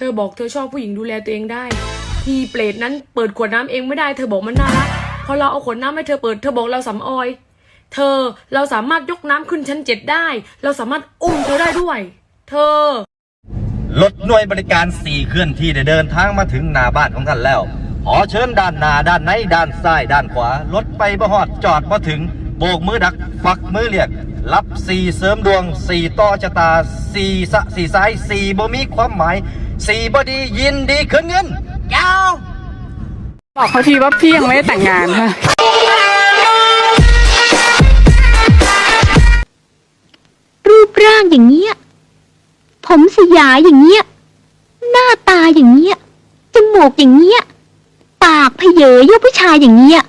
เธอบอกเธอชอบผู้หญิงดูแลตัวเองได้พี่เปรตนั้นเปิดขวดน้ำเองไม่ได้เธอบอกมันน่ารักพอเราเอาขวดน้ำให้เธอเปิดเธอบอกเราสำออย เธอเราสามารถยกน้ำขึ้นชั้นเจ็ดได้ เราสามารถอุ้มเธอได้ด้วย เธอรถหน่วยบริการสี่เคลื่อนที่ได้เดินทางมาถึงหน้าบ้านของท่านแล้วขอเชิญด้านหน้าด้านในด้านซ้ายด้านขวารถไปบ่ฮอดจอดมาถึง โบกมือดักฝักมือเรียก รับสี่เสริมดวงสี่ต่อชะตาสี่สะสี่สายสี่บ่มีความหมาย สี่บดียินดีขึ้นเงินยาวบอกเขาทีว่าพี่ยังไม่ได้แต่งงานค่ะ รูปร่างอย่างเงี้ย ผมสยายอย่างเงี้ย หน้าตาอย่างเงี้ย จมูกอย่างเงี้ย ปากเพเยอยกผู้ชายอย่างเงี้ย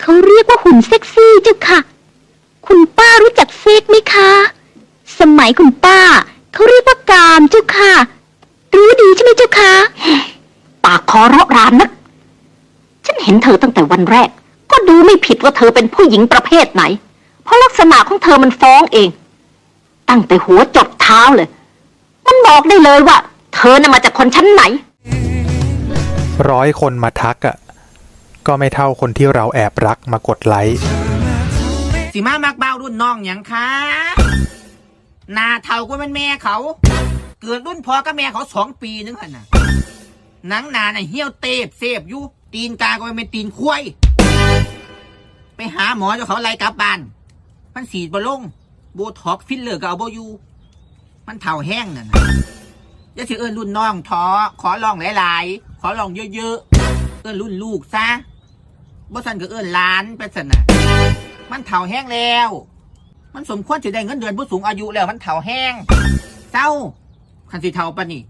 เขาเรียกว่าหุ่นเซ็กซี่เจ้าค่ะ คุณป้ารู้จักเซ็กไหมคะ สมัยคุณป้า เขาเรียกว่ากามเจ้าค่ะ รู้ดีใช่ไหมเจ้าคะ ปากค อเราะรานนักฉันเห็นเธอตั้งแต่วันแรก ก็ดูไม่ผิดว่าเธอเป็นผู้หญิงประเภทไหน เพราะลักษณะของเธอมันฟ้องเอง ตั้งแต่หัวจดเท้าเลย มันบอกได้เลยว่า เธอน่ะมาจากคนชั้นไหน ร้อยคนมาทักอะ่ะ ก็ไม่เท่าคนที่เราแอบรักมากดไลค์สิมามักเบ้ารุ่นน้องอย่างคะหนาเท่าก็เป็นแม่เขา เกิดรุ่นพอกับแม่เขาสองปีนึงหันน่ะ หนังหนาน่ะเหี่ยวเตบเสบอยู่ ตีนกาก็เป็นตีนควายไปหาหมอเจ้าเขาไล่กลับบ้าน มันสีดบลงโบท็อกฟิลเลอร์ก็เอาโบอยูมันเท่าแห้งนั่นน่ะอย่าสิเอิ้นรุ่นน้องท้อขอลองหลายๆ ขอลองเยอะๆ เอิ้นรุ่นลูกซะบ่สันก็เอิ้นหลานไปสันน่ะมันเถ่าแห้งแล้ว มันสมควรจะได้เงินเดือนผู้สูงอายุแล้วมันเถ่าแห้งเศร้าคันสิเถ่าปะนี่